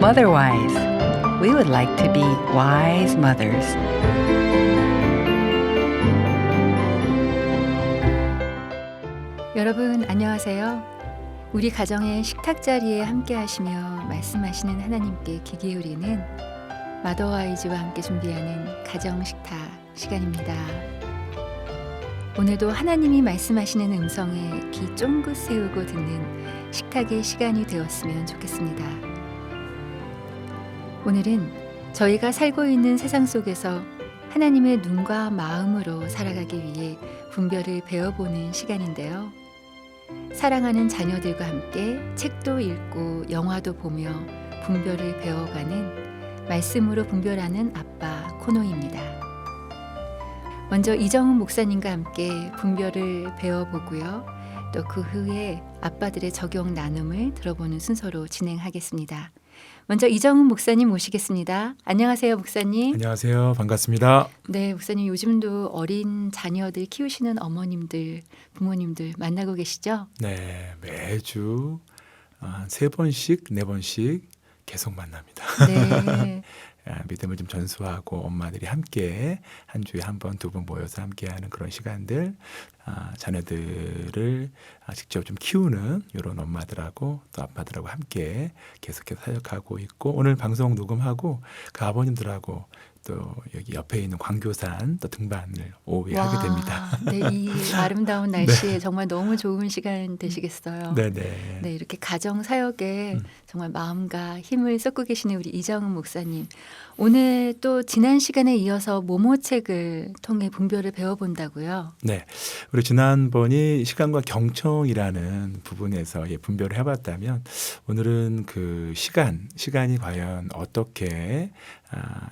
Motherwise. We would like to be wise mothers. 여러분 안녕하세요. 우리 가정의 식탁 자리에 함께 하시며 말씀하시는 하나님께 귀 기울이는 마더와이즈와 함께 준비하는 가정 식탁 시간입니다. 오늘도 하나님이 말씀하시는 음성에 귀 쫑긋 세우고 듣는 식탁의 시간이 되었으면 좋겠습니다. 오늘은 저희가 살고 있는 세상 속에서 하나님의 눈과 마음으로 살아가기 위해 분별을 배워보는 시간인데요. 사랑하는 자녀들과 함께 책도 읽고 영화도 보며 분별을 배워가는 말씀으로 분별하는 아빠 코너입니다. 먼저 이정훈 목사님과 함께 분별을 배워보고요. 또 그 후에 아빠들의 적용 나눔을 들어보는 순서로 진행하겠습니다. 먼저 이정훈 목사님 모시겠습니다. 안녕하세요, 목사님. 안녕하세요. 반갑습니다. 네, 목사님 요즘도 어린 자녀들 키우시는 어머님들, 부모님들 만나고 계시죠? 네, 매주 한세 번씩, 네 번씩 계속 만납니다. 네. 아, 믿음을 좀 전수하고 엄마들이 함께 한 주에 한 번, 두 번 모여서 함께하는 그런 시간들, 아, 자녀들을 아, 직접 좀 키우는 이런 엄마들하고 또 아빠들하고 함께 계속해서 사역하고 있고 오늘 방송 녹음하고 그 아버님들하고 또 여기 옆에 있는 광교산 또 등반을 오후에 하게 됩니다. 네, 이 아름다운 날씨에 정말 너무 좋은 시간 되시겠어요. 네네. 네, 이렇게 가정 사역에 음. 정말 마음과 힘을 쏟고 계시는 우리 이정은 목사님. 오늘 또 지난 시간에 이어서 모모 책을 통해 분별을 배워본다고요. 네. 우리 지난번이 시간과 경청이라는 부분에서 예, 분별을 해봤다면 오늘은 그 시간, 시간이 과연 어떻게 아,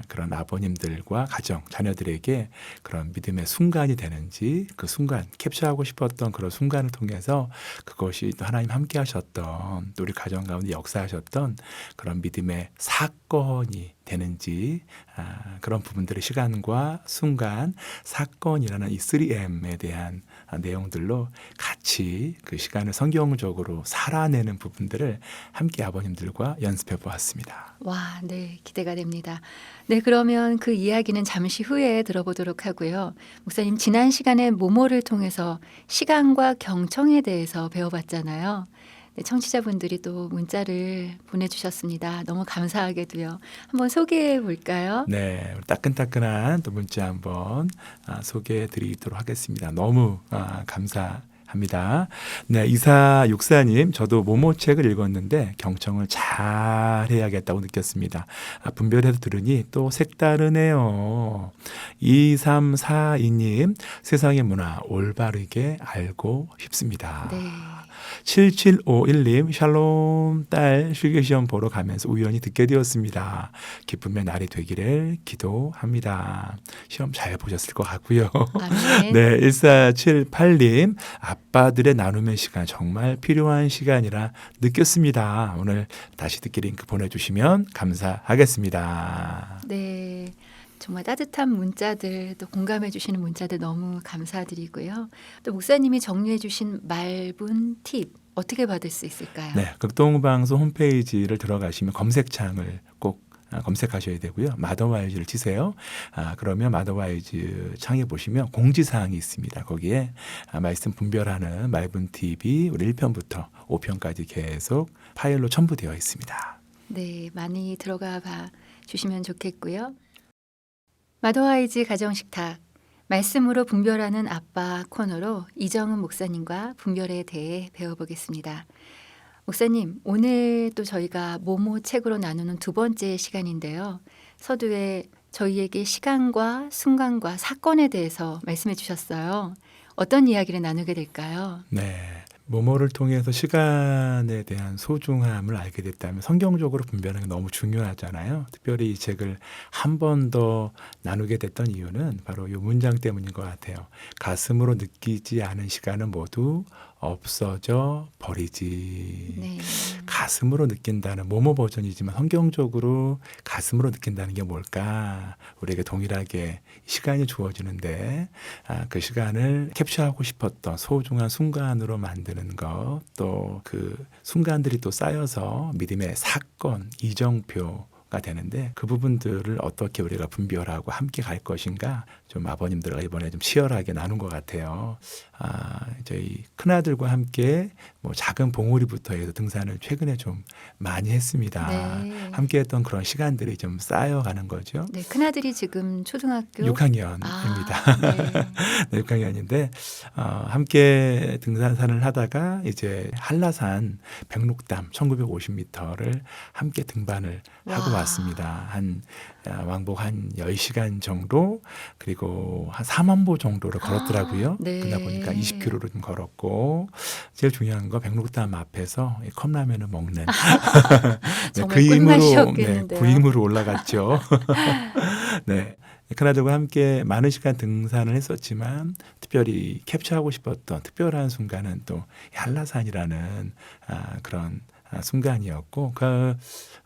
그런 아버님들과 가정, 자녀들에게 그런 믿음의 순간이 되는지 그 순간, 캡처하고 싶었던 그런 순간을 통해서 그것이 또 하나님 함께 하셨던 또 우리 가정 가운데 역사하셨던 그런 믿음의 사건이 되는지 아, 그런 부분들의 시간과 순간, 사건이라는 이 3M에 대한 아, 내용들로 같이 그 시간을 성경적으로 살아내는 부분들을 함께 아버님들과 연습해 보았습니다. 와, 네, 기대가 됩니다. 네, 그러면 그 이야기는 잠시 후에 들어보도록 하고요. 목사님, 지난 시간에 모모를 통해서 시간과 경청에 대해서 배워봤잖아요. 네, 청취자분들이 또 문자를 보내주셨습니다. 너무 감사하게도요. 한번 소개해 볼까요? 네, 따끈따끈한 또 문자 한번 아, 소개해 드리도록 하겠습니다. 너무 아, 감사 합니다. 네, 이사 육사님, 저도 모모 책을 읽었는데 경청을 잘 해야겠다고 느꼈습니다. 아, 분별해서 들으니 또 색다르네요. 2342님, 세상의 문화 올바르게 알고 싶습니다. 네. 7751님, 샬롬 딸 실기시험 보러 가면서 우연히 듣게 되었습니다. 기쁨의 날이 되기를 기도합니다. 시험 잘 보셨을 것 같고요. 아멘. 네, 1478님, 아빠들의 나눔의 시간 정말 필요한 시간이라 느꼈습니다. 오늘 다시 듣기 링크 보내주시면 감사하겠습니다. 네. 정말 따뜻한 문자들 또 공감해 주시는 문자들 너무 감사드리고요. 또 목사님이 정리해 주신 말분 팁 어떻게 받을 수 있을까요? 네, 극동방송 홈페이지를 들어가시면 검색창을 꼭 아, 검색하셔야 되고요. 마더와이즈를 치세요. 아, 그러면 마더와이즈 창에 보시면 공지사항이 있습니다. 거기에 아, 말씀 분별하는 말분 팁이 우리 1편부터 5편까지 계속 파일로 첨부되어 있습니다. 네, 많이 들어가 봐 주시면 좋겠고요. 마더와이즈 가정식탁 말씀으로 분별하는 아빠 코너로 이정은 목사님과 분별에 대해 배워보겠습니다. 목사님, 오늘 또 저희가 모모 책으로 나누는 두 번째 시간인데요. 서두에 저희에게 시간과 순간과 사건에 대해서 말씀해 주셨어요. 어떤 이야기를 나누게 될까요? 네. 모모를 통해서 시간에 대한 소중함을 알게 됐다면 성경적으로 분별하는 게 너무 중요하잖아요. 특별히 이 책을 한 번 더 나누게 됐던 이유는 바로 이 문장 때문인 것 같아요. 가슴으로 느끼지 않은 시간은 모두 없어져 버리지. 네. 가슴으로 느낀다는 모모 버전이지만 성경적으로 가슴으로 느낀다는 게 뭘까? 우리에게 동일하게 시간이 주어지는데 아, 그 시간을 캡처하고 싶었던 소중한 순간으로 만드는 것, 또 그 순간들이 또 쌓여서 믿음의 사건, 이정표 가 되는데 그 부분들을 어떻게 우리가 분별하고 함께 갈 것인가 좀 아버님들과 이번에 좀 치열하게 나눈 것 같아요. 아, 저희 큰아들과 함께 뭐 작은 봉우리부터 해서 등산을 최근에 좀 많이 했습니다. 네. 함께 했던 그런 시간들이 좀 쌓여가는 거죠. 네, 큰아들이 지금 초등학교 6학년입니다. 아, 네. 네, 6학년인데 어, 함께 등산산을 하다가 이제 한라산 백록담 1950m를 함께 등반을 하고 와. 왔습니다. 한 아, 왕복 한 10시간 정도 그리고 한 4만 보 정도를 걸었더라고요. 아, 네. 그러다 보니까 20km를 좀 걸었고 제일 중요한 거 백록담 앞에서 이 컵라면을 먹는 정말 그 힘으로 네. 그 힘으로 올라갔죠. 네. 큰아들과 함께 많은 시간 등산을 했었지만 특별히 캡처하고 싶었던 특별한 순간은 또 한라산이라는 아, 그런 아, 순간이었고 그,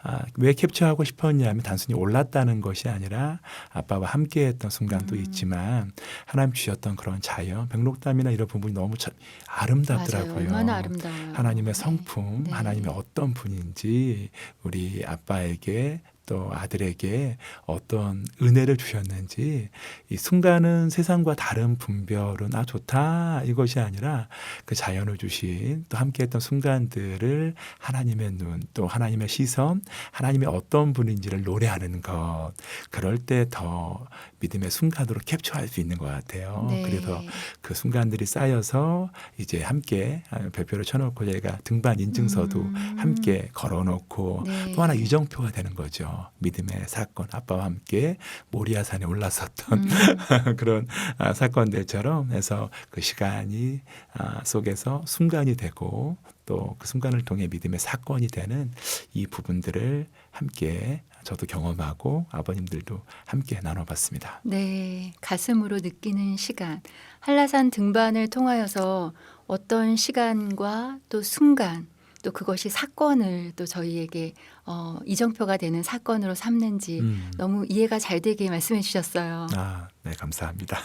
아, 왜 캡처하고 싶었냐면 단순히 올랐다는 것이 아니라 아빠와 함께했던 순간도 음. 있지만 하나님 주셨던 그런 자연 백록담이나 이런 부분이 너무 참 아름답더라고요. 맞아요. 얼마나 아름다워요. 하나님의 네. 성품, 네. 하나님의 어떤 분인지 우리 아빠에게 또 아들에게 어떤 은혜를 주셨는지 이 순간은 세상과 다른 분별은 아 좋다 이것이 아니라 그 자연을 주신 또 함께했던 순간들을 하나님의 눈 또 하나님의 시선 하나님의 어떤 분인지를 노래하는 것 그럴 때 더 믿음의 순간으로 캡처할 수 있는 것 같아요. 네. 그래서 그 순간들이 쌓여서 이제 함께 아, 별표를 쳐놓고 저희가 등반 인증서도 음. 함께 걸어놓고 네. 또 하나 이정표가 되는 거죠. 믿음의 사건 아빠와 함께 모리아산에 올라섰던 음. 그런 아, 사건들처럼 해서 그 시간이 아, 속에서 순간이 되고 또 그 순간을 통해 믿음의 사건이 되는 이 부분들을 함께 저도 경험하고 아버님들도 함께 나눠봤습니다. 네, 가슴으로 느끼는 시간. 한라산 등반을 통하여서 어떤 시간과 또 순간, 또 그것이 사건을 또 저희에게 어, 이정표가 되는 사건으로 삼는지 음. 너무 이해가 잘 되게 말씀해 주셨어요. 아, 네, 감사합니다.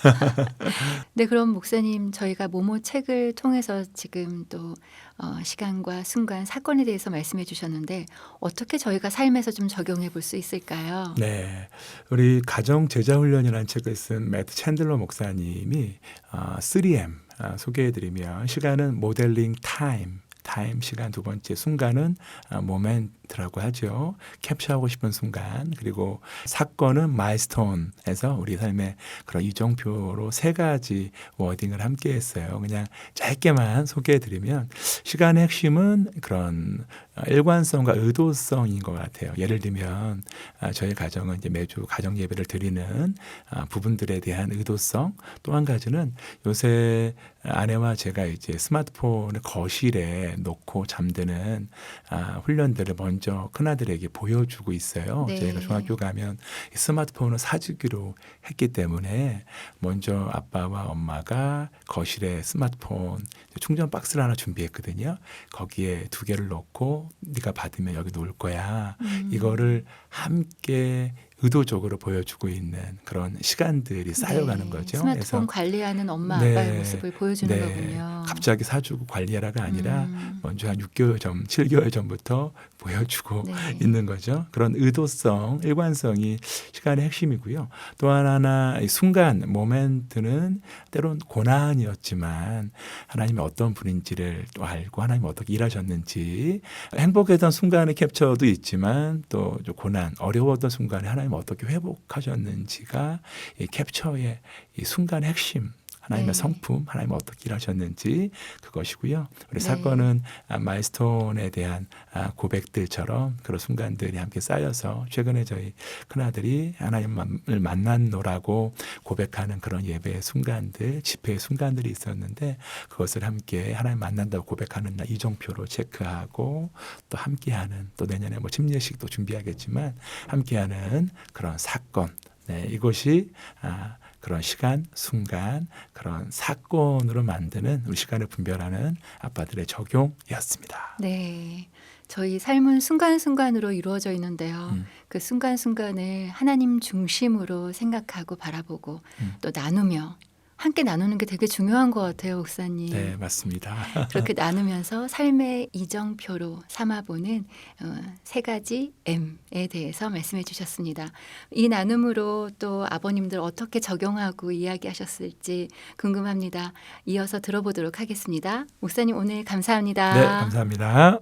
네, 그럼 목사님, 저희가 모모 책을 통해서 지금 또 어, 시간과 순간, 사건에 대해서 말씀해 주셨는데 어떻게 저희가 삶에서 좀 적용해 볼 수 있을까요? 네, 우리 가정 제자 훈련이라는 책을 쓴 매트 챈들러 목사님이 아, 3M 아, 소개해드리면 시간은 모델링 타임. 타임 시간 두 번째 순간은 아, 모멘트라고 하죠. 캡처하고 싶은 순간 그리고 사건은 마이스톤에서 우리 삶의 그런 이정표로 세 가지 워딩을 함께 했어요. 그냥 짧게만 소개해 드리면 시간의 핵심은 그런 어, 일관성과 의도성인 것 같아요. 예를 들면 아, 저희 가정은 이제 매주 가정 예배를 드리는 아, 부분들에 대한 의도성 또 한 가지는 요새 아내와 제가 이제 스마트폰을 거실에 놓고 잠드는 아, 훈련들을 먼저 큰아들에게 보여주고 있어요. 네. 저희가 중학교 가면 이 스마트폰을 사주기로 했기 때문에 먼저 아빠와 엄마가 거실에 스마트폰 충전 박스를 하나 준비했거든요. 거기에 두 개를 넣고 네가 받으면 여기 놓을 거야. 음. 이거를 함께 의도적으로 보여주고 있는 그런 시간들이 쌓여가는 네, 거죠. 스마트폰 관리하는 엄마 네, 아빠의 모습을 보여주는 네, 거군요. 갑자기 사주고 관리하라가 아니라 음, 먼저 한 6개월 전, 7개월 전부터 보여주고 네. 있는 거죠. 그런 의도성, 일관성이 시간의 핵심이고요. 또 하나 이 순간 모멘트는 때론 고난이었지만 하나님이 어떤 분인지를 또 알고 하나님이 어떻게 일하셨는지 행복했던 순간의 캡처도 있지만 또좀 고난, 어려웠던 순간에 하나님 어떻게 회복하셨는지가 이 캡처의 이 순간의 핵심. 하나님의 네. 성품, 하나님 어떻게 일하셨는지 그것이고요. 우리 네. 사건은 아, 마일스톤에 대한 아, 고백들처럼 그런 순간들이 함께 쌓여서 최근에 저희 큰아들이 하나님을 만났노라고 고백하는 그런 예배의 순간들, 집회의 순간들이 있었는데 그것을 함께 하나님 만난다고 고백하는 날 이정표로 체크하고 또 함께하는 또 내년에 뭐 침례식도 준비하겠지만 함께하는 그런 사건, 네, 이것이 아, 그런 시간, 순간, 그런 사건으로 만드는 우리 시간을 분별하는 아빠들의 적용이었습니다. 네. 저희 삶은 순간순간으로 이루어져 있는데요. 음. 그 순간순간을 하나님 중심으로 생각하고 바라보고 음. 또 나누며 함께 나누는 게 되게 중요한 것 같아요, 목사님. 네, 맞습니다. 그렇게 나누면서 삶의 이정표로 삼아보는 어, 세 가지 M에 대해서 말씀해 주셨습니다. 이 나눔으로 또 아버님들 어떻게 적용하고 이야기하셨을지 궁금합니다. 이어서 들어보도록 하겠습니다. 목사님 오늘 감사합니다. 네, 감사합니다.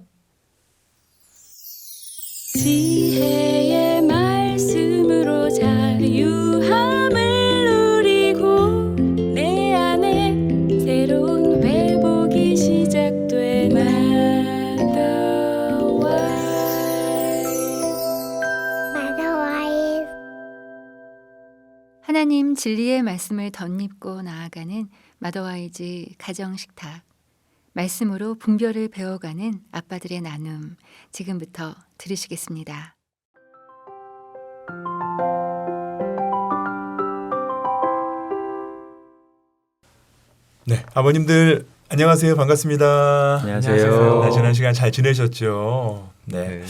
지혜의 말씀으로 자 하나님 진리의 말씀을 덧입고 나아가는 마더와이즈 가정식탁 말씀으로 분별을 배워가는 아빠들의 나눔 지금부터 들으시겠습니다. 네, 아버님들 안녕하세요. 반갑습니다. 안녕하세요. 네, 지난 시간 잘 지내셨죠? 네.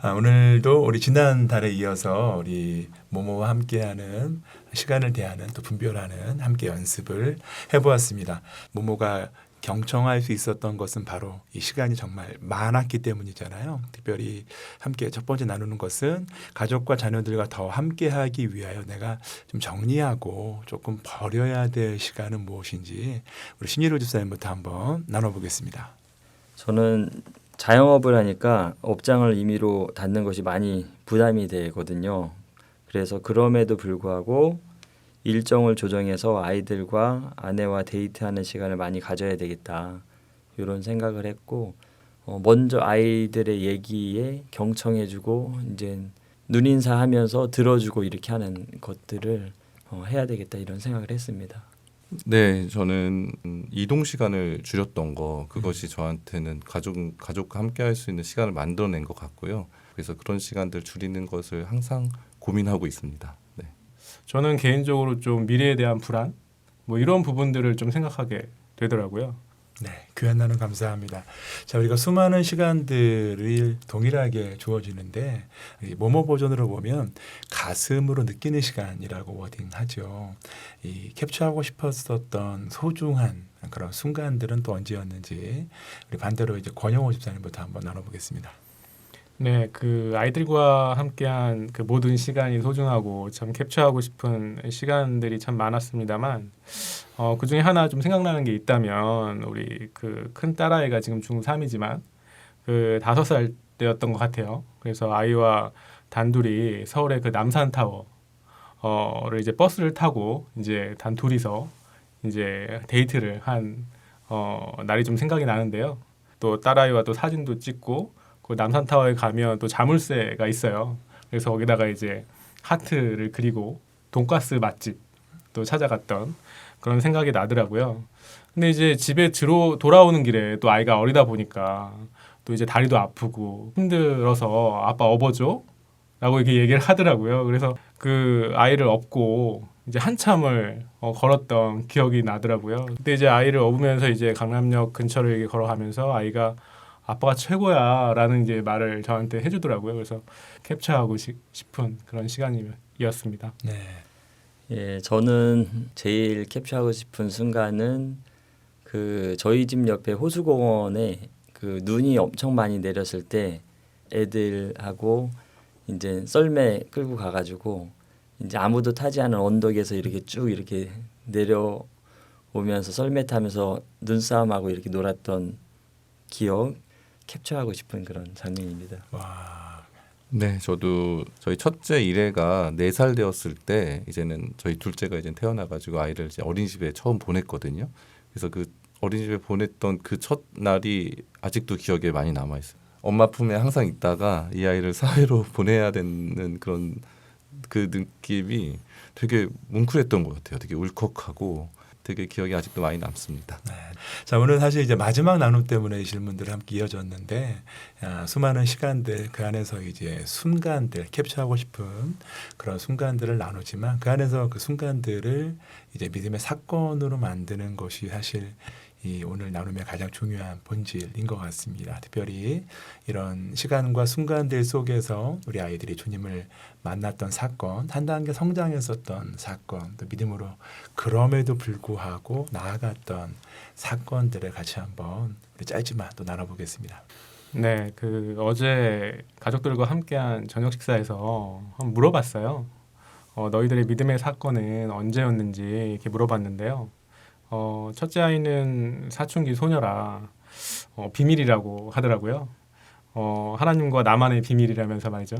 아, 오늘도 우리 지난 달에 이어서 우리 모모와 함께하는 시간을 대하는 또 분별하는 함께 연습을 해보았습니다. 모모가 경청할 수 있었던 것은 바로 이 시간이 정말 많았기 때문이잖아요. 특별히 함께 첫 번째 나누는 것은 가족과 자녀들과 더 함께 하기 위하여 내가 좀 정리하고 조금 버려야 될 시간은 무엇인지 우리 신일호 집사님부터 한번 나눠보겠습니다. 저는 자영업을 하니까 업장을 임의로 닫는 것이 많이 부담이 되거든요. 그래서 그럼에도 불구하고 일정을 조정해서 아이들과 아내와 데이트하는 시간을 많이 가져야 되겠다. 이런 생각을 했고 어, 먼저 아이들의 얘기에 경청해주고 이제 눈인사하면서 들어주고 이렇게 하는 것들을 어, 해야 되겠다 이런 생각을 했습니다. 네, 저는 음, 이동 시간을 줄였던 거 그것이 저한테는 가족 가족과 함께 할 수 있는 시간을 만들어낸 것 같고요. 그래서 그런 시간들 줄이는 것을 항상 고민하고 있습니다. 네. 저는 개인적으로 좀 미래에 대한 불안 뭐 이런 부분들을 좀 생각하게 되더라고요. 네, 귀한 나눔 감사합니다. 자, 우리가 수많은 시간들을 동일하게 주어지는데 이 모모 버전으로 보면 가슴으로 느끼는 시간이라고 워딩하죠. 이 캡처하고 싶었었던 소중한 그런 순간들은 또 언제였는지 우리 반대로 이제 권영호 집사님부터 한번 나눠보겠습니다. 네, 그 아이들과 함께한 그 모든 시간이 소중하고 참 캡처하고 싶은 시간들이 참 많았습니다만 어, 그 중에 하나 좀 생각나는 게 있다면 우리 그 큰 딸아이가 지금 중3이지만 그 다섯 살 때였던 것 같아요. 그래서 아이와 단둘이 서울의 그 남산 타워 어를 이제 버스를 타고 이제 단 둘이서 이제 데이트를 한 어, 날이 좀 생각이 나는데요. 또 딸아이와 또 사진도 찍고 그 남산 타워에 가면 또 자물쇠가 있어요. 그래서 거기다가 이제 하트를 그리고 돈가스 맛집 또 찾아갔던 그런 생각이 나더라고요. 근데 이제 집에 들어 돌아오는 길에 또 아이가 어리다 보니까 또 이제 다리도 아프고 힘들어서 아빠 업어줘 라고 이렇게 얘기를 하더라고요. 그래서 그 아이를 업고 이제 한참을 어, 걸었던 기억이 나더라고요. 그때 이제 아이를 업으면서 이제 강남역 근처를 걸어가면서 아이가 아빠가 최고야라는 이제 말을 저한테 해주더라고요. 그래서 캡처하고 시- 싶은 그런 시간이었습니다. 네. 예, 저는 제일 캡처하고 싶은 순간은 그 저희 집 옆에 호수공원에 그 눈이 엄청 많이 내렸을 때 애들하고 이제 썰매 끌고 가가지고 이제 아무도 타지 않은 언덕에서 이렇게 쭉 이렇게 내려오면서 썰매 타면서 눈싸움하고 이렇게 놀았던 기억 캡처하고 싶은 그런 장면입니다. 와. 네, 저도 저희 첫째 이래가 네 살 되었을 때 이제는 저희 둘째가 이제 태어나 가지고 아이를 이제 어린이집에 처음 보냈거든요. 그래서 그 어린이집에 보냈던 그 첫 날이 아직도 기억에 많이 남아 있어요. 엄마 품에 항상 있다가 이 아이를 사회로 보내야 되는 그런 그 느낌이 되게 뭉클했던 것 같아요. 되게 울컥하고 되게 기억이 아직도 많이 남습니다. 네. 자, 오늘 사실 이제 마지막 나눔 때문에 이 질문들 함께 이어졌는데 아, 수많은 시간들 그 안에서 이제 순간들 캡처하고 싶은 그런 순간들을 나누지만 그 안에서 그 순간들을 이제 믿음의 사건으로 만드는 것이 사실 이 오늘 나눔의 가장 중요한 본질인 것 같습니다. 특별히 이런 시간과 순간들 속에서 우리 아이들이 주님을 만났던 사건, 한 단계 성장했었던 사건, 또 믿음으로 그럼에도 불구하고 나아갔던 사건들을 같이 한번 우리 짧지만 또 나눠보겠습니다. 네, 그 어제 가족들과 함께한 저녁 식사에서 물어봤어요. 어, 너희들의 믿음의 사건은 언제였는지 이렇게 물어봤는데요. 어, 첫째 아이는 사춘기 소녀라 어, 비밀이라고 하더라고요. 어, 하나님과 나만의 비밀이라면서 말이죠.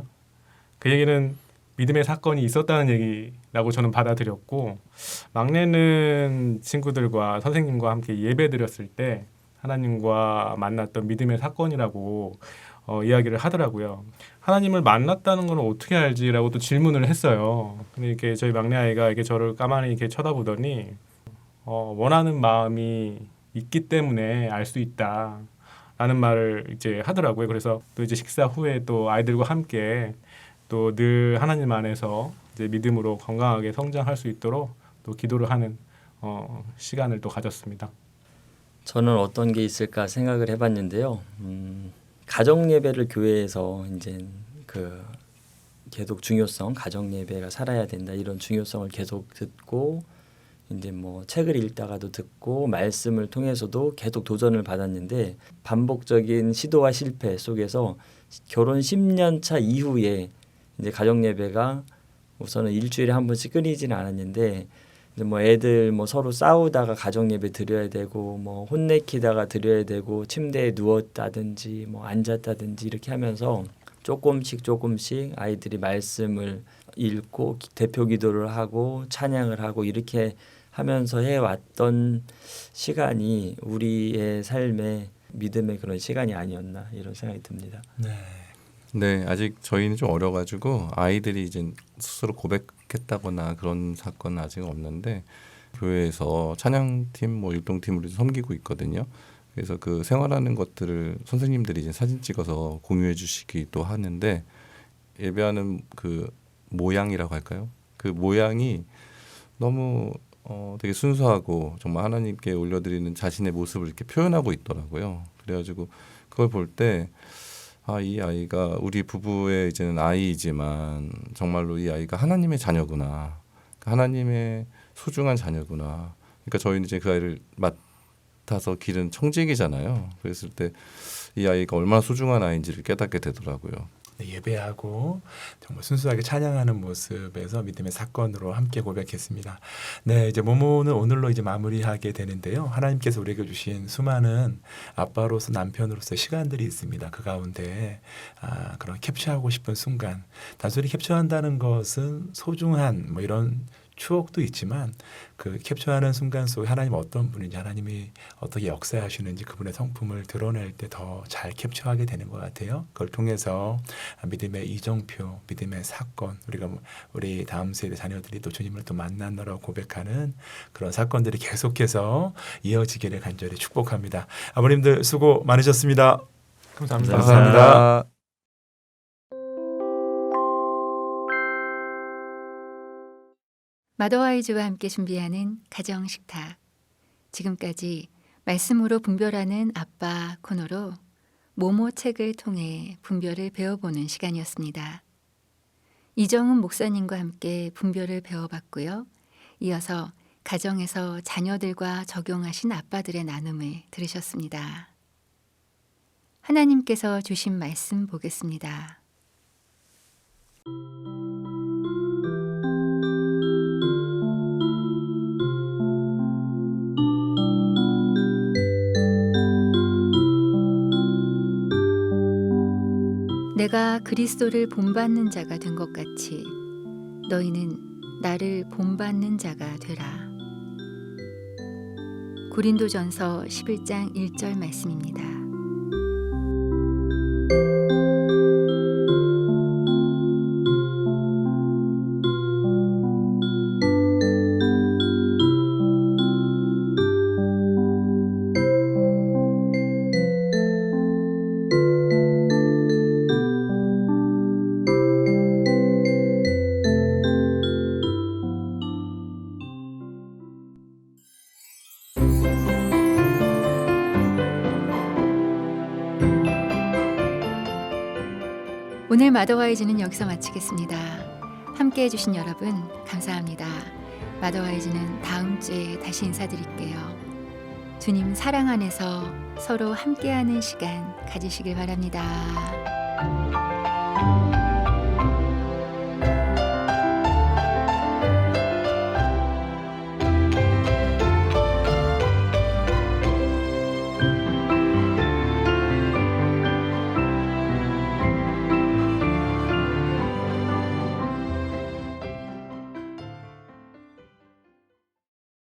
그 얘기는 믿음의 사건이 있었다는 얘기라고 저는 받아들였고 막내는 친구들과 선생님과 함께 예배 드렸을 때 하나님과 만났던 믿음의 사건이라고 어, 이야기를 하더라고요. 하나님을 만났다는 건 어떻게 알지라고 또 질문을 했어요. 근데 이렇게 저희 막내 아이가 이렇게 저를 까만히 이렇게 쳐다보더니 어, 원하는 마음이 있기 때문에 알 수 있다. 라는 말을 이제 하더라고요. 그래서 또 이제 식사 후에 또 아이들과 함께 또 늘 하나님 안에서 이제 믿음으로 건강하게 성장할 수 있도록 또 기도를 하는 어, 시간을 또 가졌습니다. 저는 어떤 게 있을까 생각을 해봤는데요. 음, 가정 예배를 교회에서 이제 그 계속 중요성, 가정 예배가 살아야 된다 이런 중요성을 계속 듣고 이제 뭐 책을 읽다가도 듣고 말씀을 통해서도 계속 도전을 받았는데 반복적인 시도와 실패 속에서 결혼 10년 차 이후에 이제 가정 예배가 우선은 일주일에 한 번씩 끊이지는 않았는데 이제 뭐 애들 뭐 서로 싸우다가 가정 예배 드려야 되고 뭐 혼내키다가 드려야 되고 침대에 누웠다든지 뭐 앉았다든지 이렇게 하면서 조금씩 조금씩 아이들이 말씀을 읽고 기- 대표 기도를 하고 찬양을 하고 이렇게 하면서 해왔던 시간이 우리의 삶의 믿음의 그런 시간이 아니었나 이런 생각이 듭니다. 네. 네, 아직 저희는 좀 어려가지고 아이들이 이제 스스로 고백했다거나 그런 사건은 아직 없는데 교회에서 찬양팀, 뭐 율동팀으로 섬기고 있거든요. 그래서 그 생활하는 것들을 선생님들이 이제 사진 찍어서 공유해 주시기도 하는데 예배하는 그 모양이라고 할까요? 그 모양이 너무 어, 되게 순수하고 정말 하나님께 올려드리는 자신의 모습을 이렇게 표현하고 있더라고요. 그래가지고 그걸 볼 때 아, 이 아이가 우리 부부의 이제는 아이이지만 정말로 이 아이가 하나님의 자녀구나. 그러니까 하나님의 소중한 자녀구나. 그러니까 저희는 이제 그 아이를 맡아서 기른 청직이잖아요. 그랬을 때 이 아이가 얼마나 소중한 아이인지를 깨닫게 되더라고요. 네, 예배하고 정말 순수하게 찬양하는 모습에서 믿음의 사건으로 함께 고백했습니다. 네, 이제 모모는 오늘로 이제 마무리하게 되는데요. 하나님께서 우리에게 주신 수많은 아빠로서 남편으로서 시간들이 있습니다. 그 가운데 아, 그런 캡처하고 싶은 순간, 단순히 캡처한다는 것은 소중한 뭐 이런 추억도 있지만 그 캡처하는 순간 속에 하나님 어떤 분인지 하나님이 어떻게 역사하시는지 그분의 성품을 드러낼 때 더 잘 캡처하게 되는 것 같아요. 그걸 통해서 믿음의 이정표, 믿음의 사건, 우리가 뭐- 우리 다음 세대 자녀들이 또 주님을 또 만나느라고 고백하는 그런 사건들이 계속해서 이어지기를 간절히 축복합니다. 아버님들 수고 많으셨습니다. 감사합니다. 감사합니다. 마더와이즈와 함께 준비하는 가정 식탁. 지금까지 말씀으로 분별하는 아빠 코너로 모모 책을 통해 분별을 배워보는 시간이었습니다. 이정훈 목사님과 함께 분별을 배워봤고요. 이어서 가정에서 자녀들과 적용하신 아빠들의 나눔을 들으셨습니다. 하나님께서 주신 말씀 보겠습니다. 내가 그리스도를 본받는 자가 된 것 같이 너희는 나를 본받는 자가 되라. 고린도전서 11장 1절 말씀입니다. 오늘 마더와이즈는 여기서 마치겠습니다. 함께 해주신 여러분 감사합니다. 마더와이즈는 다음 주에 다시 인사드릴게요. 주님 사랑 안에서 서로 함께하는 시간 가지시길 바랍니다.